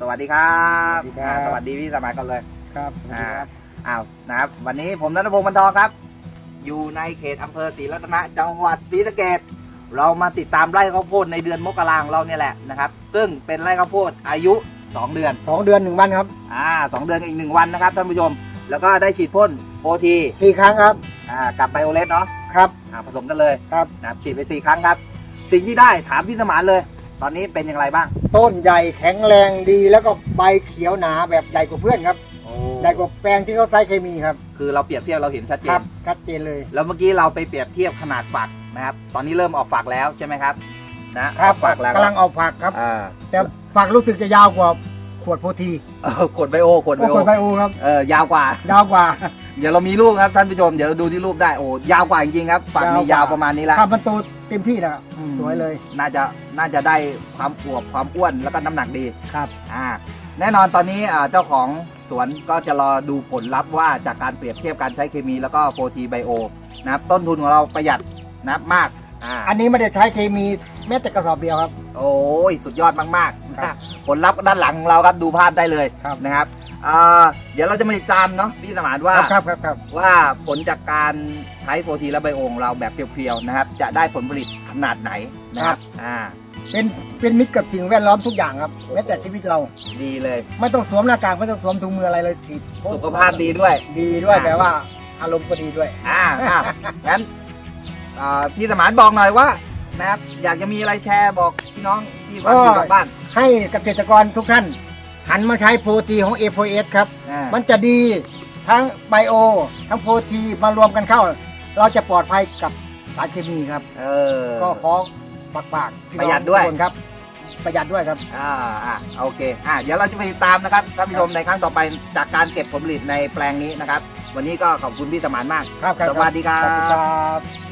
สวัสดีครับสวัสดีครับ อ่าสวัสดีพี่สมัยกันเลย ครับอ่าอ้าวนะครับวันนี้ผมนัทพงศ์บรรทองครับ อยู่ในเขตอำเภอศรีรัตนะจังหวัดศรีสะเกษเรามาติดตามไร่ข้าวโพดในเดือนมกราของเราเนี่ยแหละนะครับ ซึ่งเป็นไร่ข้าวโพดอายุ 2 เดือนสองเดือนหนึ่งวันครับอ่าสองเดือนกับอีกหนึ่งวันนะครับท่านผู้ชม แล้วก็ได้ฉีดพ่นโอทีสี่ครั้งครับ อ่ากับไบโอเลสเนาะครับ อ่าผสมกันเลยครับ นะครับฉีดไปสี่ครั้งครับ สิ่งที่ได้ถามพี่สมานเลย ตอนนี้เป็นอย่างไรบ้างต้นใหญ่แข็งแรงดีแล้วก็ใบเขียวหนาแบบใหญ่กว่าเพื่อนครับใหญ่กว่าแปลงที่เขาใช้เคมีครับ คือเราเปรียบเทียบเราเห็นชัดเจครันบชัดเจนเลย แล้วเมื่อกี้เราไปเปรียบเทียบขนาดฝักนะครับ ตอนนี้เริ่มออกฝักแล้วใช่ไหมครับ นะออกฝักแล้วกำลังออกฝักครับอ่าแต่ฝักรู้สึกจะยาวกว่าขวดโพธีเออขวดไบโอขวดไบโอ้โอขวดไบโอครับเออยาวกว่า ยาวกว่า เดี๋ยวเรามีรูปครับท่านผู้ชมเดี๋ยวเราดูที่รูปได้โอ้ยาวกว่าจริงๆครับฝักนี่ยายาววกว่าประมาณนี้แล้วถ้ามันโต เต็มที่แล้วอืม สวยเลยน่าจะน่าจะได้ความอวบความอ้วนแล้วก็น้ำหนักดี ครับ อ่าแน่นอนตอนนี้อ่าเจ้าของสวนก็จะรอดูผลลัพธ์ว่าจากการเปรียบเทียบการใช้เคมีแล้วก็โฟทีไบโอนะครับต้นทุนของเราประหยัดนะครับมาก อ่าอันนี้ไม่ได้ใช้เคมีแม้แต่กระสอบเดียวครับ โอ้ยสุดยอดมากๆครับผลลัพธ์ด้านหลังของเราครับดูภาพได้เลยครับ นะครับเอ่อเดี๋ยวเราจะมาติดตามเนาะพี่สมานว่า ครับครับครับ ว่าผลจากการใช้โฟทีและไบโอของเราแบบเพียวๆนะครับ จะได้ผลผลิตขนาดไหนนะครับอ่าเป็นเป็นมิตรกับสิ่งแวดล้อมทุกอย่างครับแม้แต่ชีวิตเรา ดีเลย ไม่ต้องสวมหน้ากากไม่ต้องสวมถุงมืออะไรเลยฉีดสุขภาพดีด้วย ดีด้วยอ่าแต่ว่าอารมณ์ก็ดีด้วย อ่าอ่างั้นเอ่อพี่สมานบอกหน่อยว่านะครับอยากจะมีอะไรแชร์บอกพี่น้องที่ฟังอยู่ก็ทางบ้านให้เกษตรกรทุกท่าน หันมาใช้โปรตีของ a อ s ครับ อ่ามันจะดีทั้งไบโอ ทั้งโปรตีมารวมกันเข้า เราจะปลอดภัยกับสารเคมีครับ เออ ก็ขอฝากฝากพี่น้องประหยัดด้วย ทุกคนครับ ประหยัดด้วยครับ อ่าอ่าโอเคอ่าเดี๋ยวเราจะไปติดตามนะครับท่านผู้ชมในครั้งต่อไปจากการเก็บผลผลิตในแปลงนี้นะครับ วันนี้ก็ขอบคุณพี่สมานมาก ครับครับสวัสดีครับ ขอบคุณครับ